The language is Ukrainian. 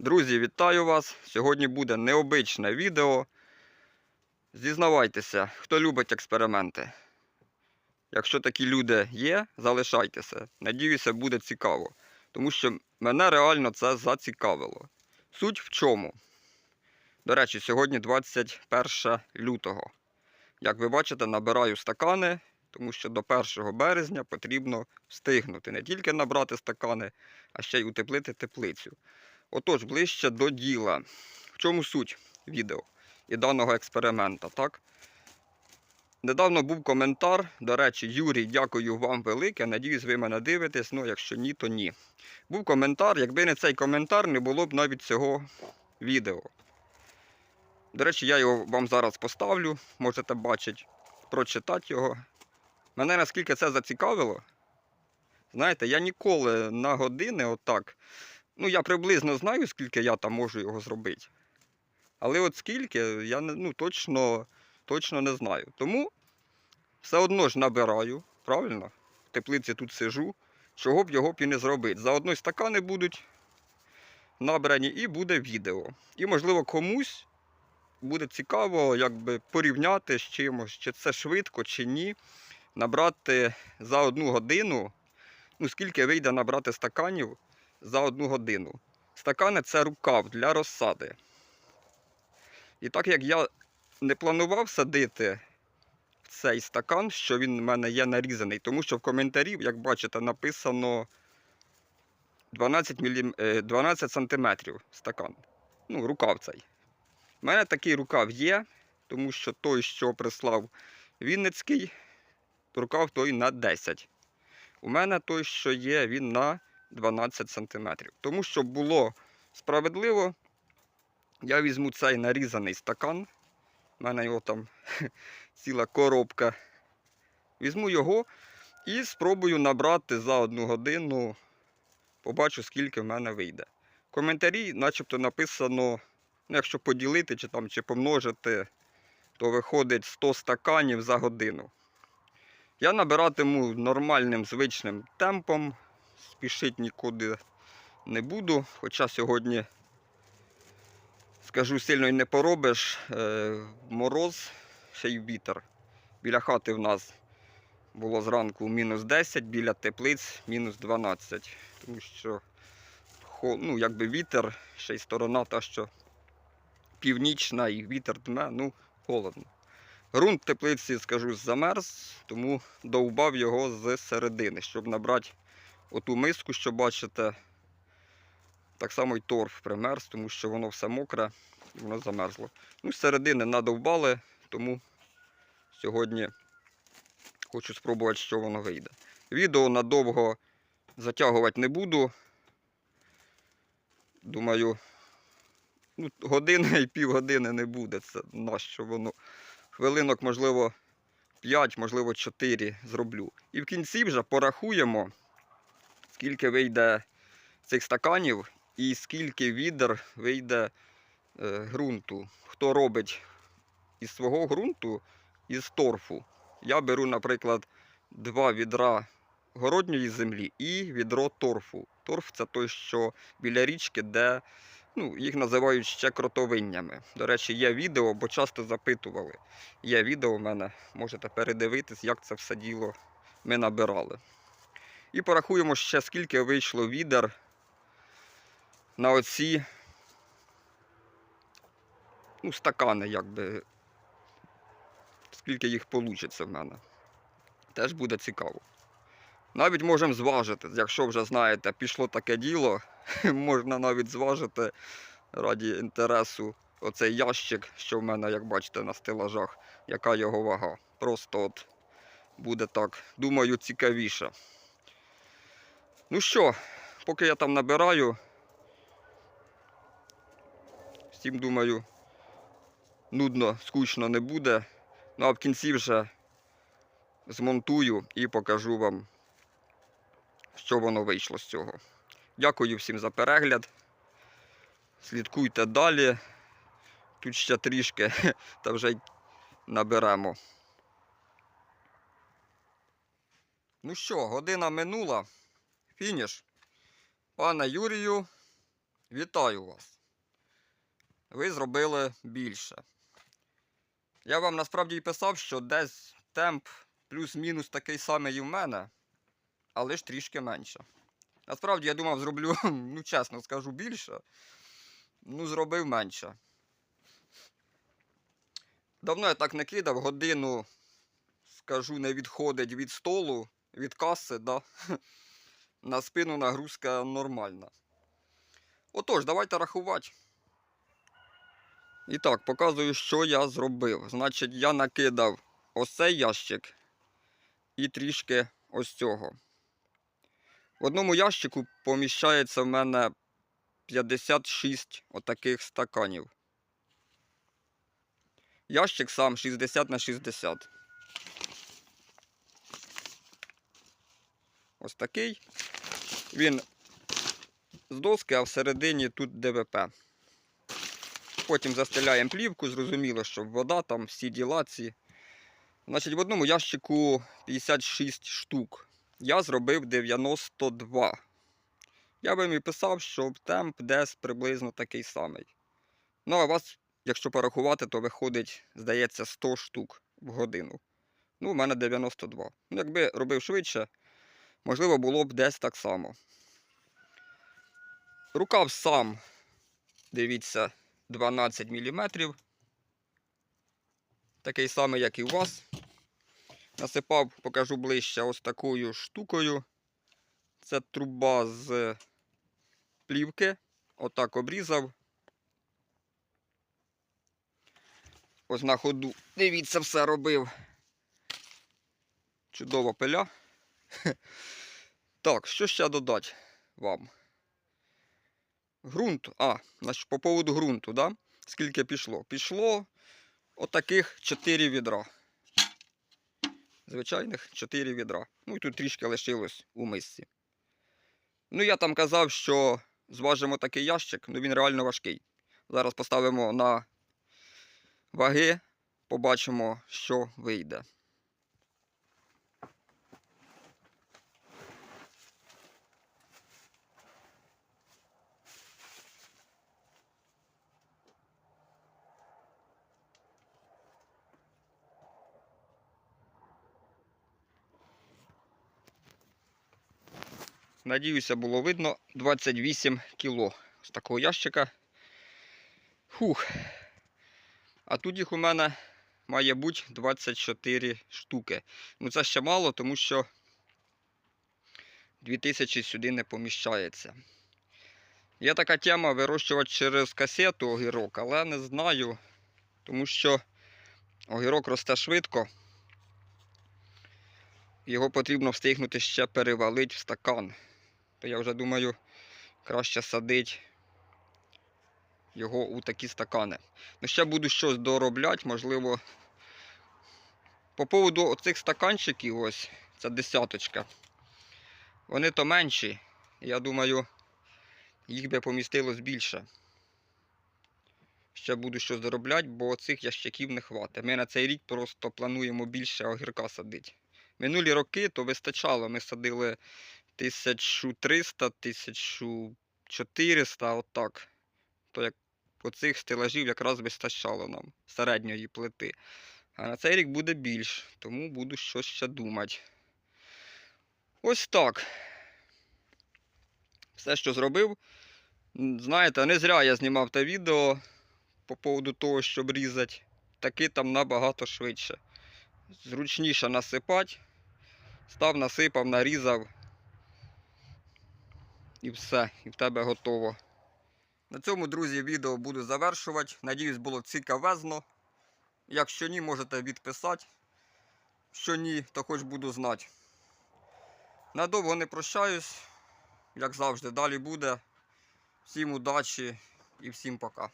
Друзі, вітаю вас! Сьогодні буде необичне відео. Зізнавайтеся, хто любить експерименти. Якщо такі люди є, залишайтеся. Надіюся, буде цікаво. Тому що мене реально це зацікавило. Суть в чому? До речі, сьогодні 21 лютого. Як ви бачите, набираю стакани, тому що до 1 березня потрібно встигнути не тільки набрати стакани, а ще й утеплити теплицю. Отож, ближче до діла. В чому суть відео і даного експеримента, так? Недавно був коментар. До речі, Юрій, дякую вам велике. Надіюсь, ви мене дивитесь. Ну, якщо ні, то ні. Був коментар. Якби не цей коментар, не було б навіть цього відео. До речі, я його вам зараз поставлю, можете бачити, прочитати його. Мене наскільки це зацікавило. Знаєте, я ніколи на години отак. Ну, я приблизно знаю, скільки я там можу його зробити. Але от скільки, я ну, точно, точно не знаю. Тому все одно ж набираю, правильно? В теплиці тут сижу, чого б його б і не зробити. Заодно стакани будуть набрані і буде відео. І, можливо, комусь буде цікаво якби, порівняти з чимось, чи це швидко, чи ні. Набрати за одну годину, ну скільки вийде набрати стаканів за одну годину. Стакани це рукав для розсади. І так як я не планував садити в цей стакан, що він в мене є нарізаний, тому що в коментарі, як бачите, написано 12, мілім... е, 12 сантиметрів стакан. Ну, рукав цей. У мене такий рукав є, тому що той, що прислав Вінницький, рукав той на 10. У мене той, що є, він на 12 см. Тому щоб було справедливо, я візьму цей нарізаний стакан. У мене його там ціла коробка. Візьму його і спробую набрати за одну годину. Побачу, скільки в мене вийде. В коментарі, начебто, написано, ну, якщо поділити чи, там, чи помножити, то виходить 100 стаканів за годину. Я набиратиму нормальним звичним темпом, спішити нікуди не буду. Хоча сьогодні, скажу, сильно й не поробиш. Е, мороз, ще й вітер. Біля хати в нас було зранку мінус 10, біля теплиць мінус 12. Тому що ну, якби вітер, ще й сторона та, що північна і вітер дме, ну, холодно. Грунт теплиці, скажу, замерз, тому довбав його з середини, щоб набрати оту миску, що бачите. Так само й торф примерз, тому що воно все мокре і воно замерзло. Ну, середини надовбали, тому сьогодні хочу спробувати, що воно вийде. Відео надовго затягувати не буду. Думаю, ну, години і півгодини не буде. Це нащо воно. Хвилинок, можливо, 5, можливо, 4 зроблю. І в кінці вже порахуємо, скільки вийде цих стаканів і скільки відер вийде е, ґрунту. Хто робить із свого ґрунту, із торфу. Я беру, наприклад, два відра городньої землі і відро торфу. Торф це той, що біля річки, де ну, їх називають ще кротовиннями. До речі, є відео, бо часто запитували. Є відео в мене, можете передивитись, як це все діло ми набирали. І порахуємо ще, скільки вийшло відер на оці ну, стакани, якби. Скільки їх вийде в мене. Теж буде цікаво. Навіть можемо зважити, якщо вже знаєте, пішло таке діло, можна навіть зважити раді інтересу оцей ящик, що в мене, як бачите, на стелажах, яка його вага. Просто от буде так, думаю, цікавіше. Ну що, поки я там набираю, всім думаю, нудно, скучно не буде. Ну а в кінці вже змонтую і покажу вам, що воно вийшло з цього. Дякую всім за перегляд. Слідкуйте далі. Тут ще трішки, та вже наберемо. Ну що, година минула. Фініш. Пане Юрію, Вітаю вас. Ви зробили більше. Я вам насправді і писав, що десь темп плюс-мінус такий самий і в мене, але ж трішки менше. Насправді я думав, зроблю, ну чесно скажу, більше. Ну, зробив менше. Давно я так не кидав, годину, скажу, не відходить від столу, від каси, да? на спину нагрузка нормальна. Отож, давайте рахувати. І так, показую, що я зробив. Значить, я накидав ось цей ящик і трішки ось цього. В одному ящику поміщається в мене 56 отаких стаканів. Ящик сам 60 на 60. Ось такий. Він з доски, а всередині тут ДВП. Потім застеляємо плівку, зрозуміло, що вода, там всі діла ці. Значить, в одному ящику 56 штук. Я зробив 92. Я би і писав, що темп десь приблизно такий самий. Ну, а вас, якщо порахувати, то виходить, здається, 100 штук в годину. Ну, у мене 92. Ну, якби робив швидше, можливо, було б десь так само. Рукав сам, дивіться, 12 мм. Такий самий, як і у вас. Насипав, покажу ближче, ось такою штукою. Це труба з плівки. Отак обрізав. Ось на ходу. Дивіться, все робив. Чудова пиля. Так, що ще додати вам? Грунт. А, значить, по поводу ґрунту, да? Скільки пішло? Пішло отаких 4 відра. Звичайних 4 відра. Ну і тут трішки лишилось у мисці. Ну, я там казав, що зважимо такий ящик, ну він реально важкий. Зараз поставимо на ваги, побачимо, що вийде. Надіюся, було видно 28 кіло з такого ящика. Фух. А тут їх у мене має бути 24 штуки. Ну це ще мало, тому що 2000 сюди не поміщається. Є така тема вирощувати через касету огірок, але не знаю, тому що огірок росте швидко. Його потрібно встигнути ще перевалити в стакан. То я вже думаю, краще садити його у такі стакани. Ну, ще буду щось доробляти, можливо. По поводу оцих стаканчиків, ось, це десяточка. Вони то менші. Я думаю, їх би помістилось більше. Ще буду щось доробляти, бо цих ящиків не хватить. Ми на цей рік просто плануємо більше огірка садити. Минулі роки то вистачало. Ми садили 1300, 1400, отак. То як оцих стелажів якраз вистачало нам середньої плити. А на цей рік буде більш, тому буду щось ще думати. Ось так. Все, що зробив. Знаєте, не зря я знімав те відео по поводу того, щоб різати. Таки там набагато швидше. Зручніше насипати. Став, насипав, нарізав. І все, і в тебе готово. На цьому, друзі, відео буду завершувати. Надіюсь, було цікавезно. Якщо ні, можете відписати. Що ні, то хоч буду знати. Надовго не прощаюсь. Як завжди, далі буде. Всім удачі і всім пока.